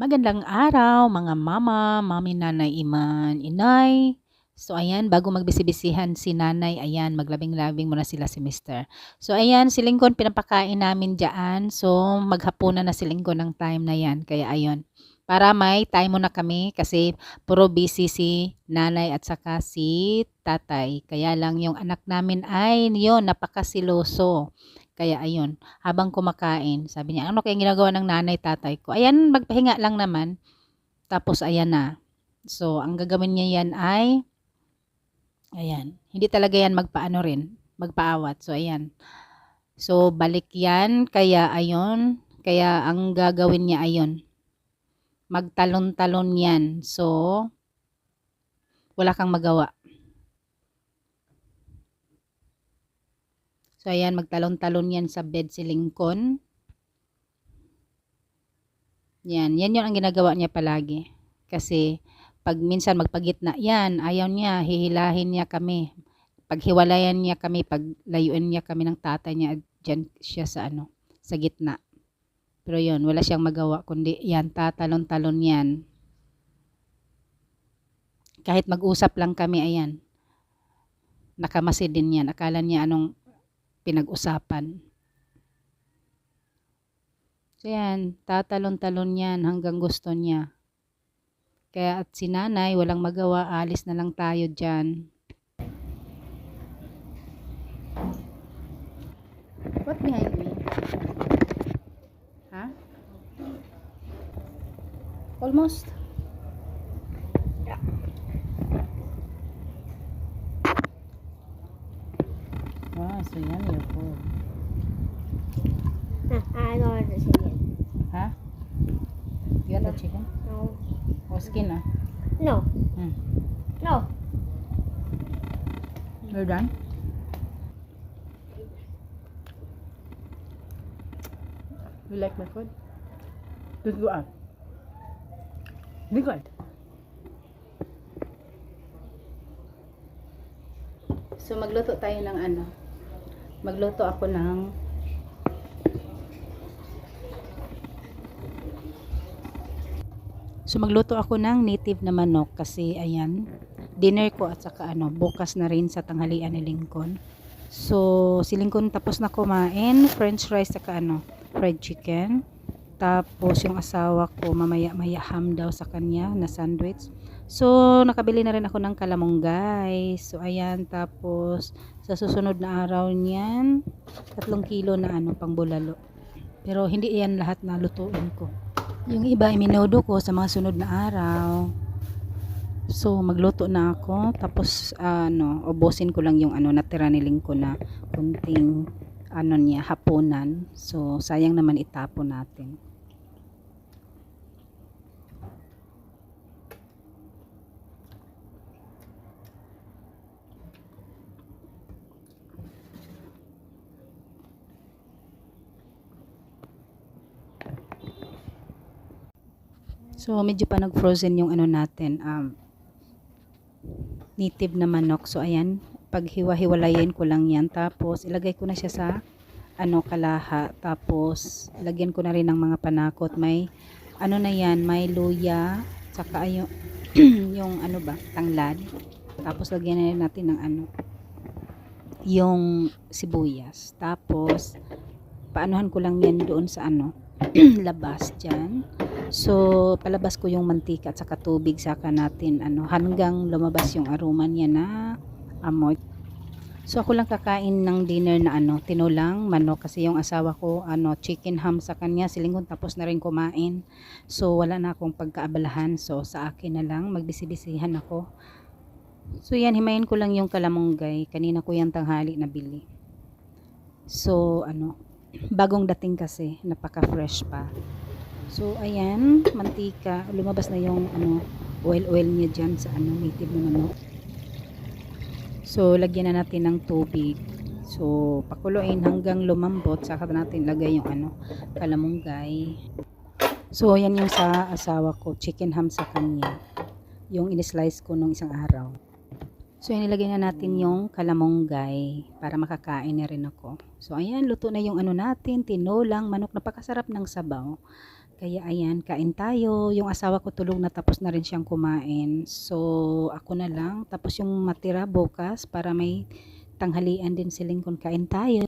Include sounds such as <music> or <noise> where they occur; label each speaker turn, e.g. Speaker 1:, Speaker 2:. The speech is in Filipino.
Speaker 1: Magandang araw mga mama, mami, nanay, iman, inay. So ayan, bago magbisibisihan si nanay, ayan, maglabing-labing muna sila si mister. So ayan, si Lincoln pinapakain namin dyan. So maghapunan na si Lincoln ng time na yan. Kaya ayun, para may time muna kami kasi puro busy si nanay at saka si tatay. Kaya lang yung anak namin ay yun, napakasiloso. Kaya ayun, habang kumakain, sabi niya, ano kaya ginagawa ng nanay tatay ko? Ayan, magpahinga lang naman. Tapos ayan na. So, ang gagawin niya yan ay, ayan, hindi talaga yan magpaano rin, magpaawat. So, ayan. So, balik yan, kaya ayun, kaya ang gagawin niya ayun, magtalon-talon yan. So, wala kang magawa. So, ayan, magtalon-talon yan sa bed si Lincoln. Yan, yan yun ang ginagawa niya palagi. Kasi, pag minsan magpagitna yan, ayaw niya, hihilahin niya kami. Paghiwalayan niya kami, paglayuin niya kami ng tatay niya, dyan siya sa ano, sa gitna. Pero yun, wala siyang magawa, kundi yan, tatalon-talon yan. Kahit mag-usap lang kami, ayan, nakamasid din yan. Akala niya anong pinag-usapan. So yan, tatalon-talon yan hanggang gusto niya. Kaya at si nanay, walang magawa, alis na lang tayo dyan. What behind me? Ha? Almost. Food.
Speaker 2: Nah, I don't want see it.
Speaker 1: Ha? You want the chicken?
Speaker 2: No.
Speaker 1: O skin ah?
Speaker 2: No.
Speaker 1: Hmm.
Speaker 2: No.
Speaker 1: You're done? You like my food? Let's go out. Let's go out. So magluto tayo ng ano? Magluto ako ng So magluto ako ng native na manok kasi ayan, dinner ko at saka ano, bukas na rin sa tanghalian ni Lincoln. So si Lincoln tapos na kumain, french fries saka ano, fried chicken. Tapos yung asawa ko mamaya-maya ham daw sa kanya na sandwich. So nakabili na rin ako ng kalamong So ayan, tapos sa susunod na araw niyan, tatlong kilo na ano pang bulalo. Pero hindi yan lahat na lutuin ko. Yung iba iminudo ko sa mga sunod na araw. So magluto na ako tapos ano, ubusin ko lang yung ano natira ni Lincoln na kunting ano niya hapunan. So sayang naman itapon natin. So medyo pa nag-frozen yung ano natin um, native na manok. So ayan, pag hiwa-hiwalayin ko lang yan. Tapos ilagay ko na siya sa ano kalaha. Tapos lagyan ko na rin ng mga panakot. May ano na yan, may luya, tsaka yung, <clears throat> yung ano ba, tanglad. Tapos lagyan na natin ng ano, yung sibuyas. Tapos paanuhan ko lang yan doon sa ano, <clears throat> labas dyan. So, palabas ko yung mantika at saka tubig saka natin ano hanggang lumabas yung aroma niya na amoy. So, ako lang kakain ng dinner na ano, tinulang manok kasi yung asawa ko ano, chicken ham sa kanya, silingon tapos na rin kumain. So, wala na akong pagkaabalahan. So, sa akin na lang magbisibisihan ako. So, yan himayin ko lang yung kalamonggay. Kanina ko yung tanghali na bili. So, ano, <clears throat> bagong dating kasi, napaka-fresh pa. So, ayan, mantika. Lumabas na yung ano, oil-oil niya dyan sa ano, native na manok. So, lagyan na natin ng tubig. So, pakuluin hanggang lumambot. Saka natin lagay yung ano, kalamunggay. So, yan yung sa asawa ko. Chicken ham sa kanya. Yung in-slice ko nung isang araw. So, inilagay na natin yung kalamonggay para makakain na rin ako. So, ayan, luto na yung ano natin, tinolang, manok. Napakasarap ng sabaw. Kaya ayan, kain tayo. Yung asawa ko tulog na tapos na rin siyang kumain. So, ako na lang. Tapos yung matira bukas para may tanghalian din siling kung kain tayo.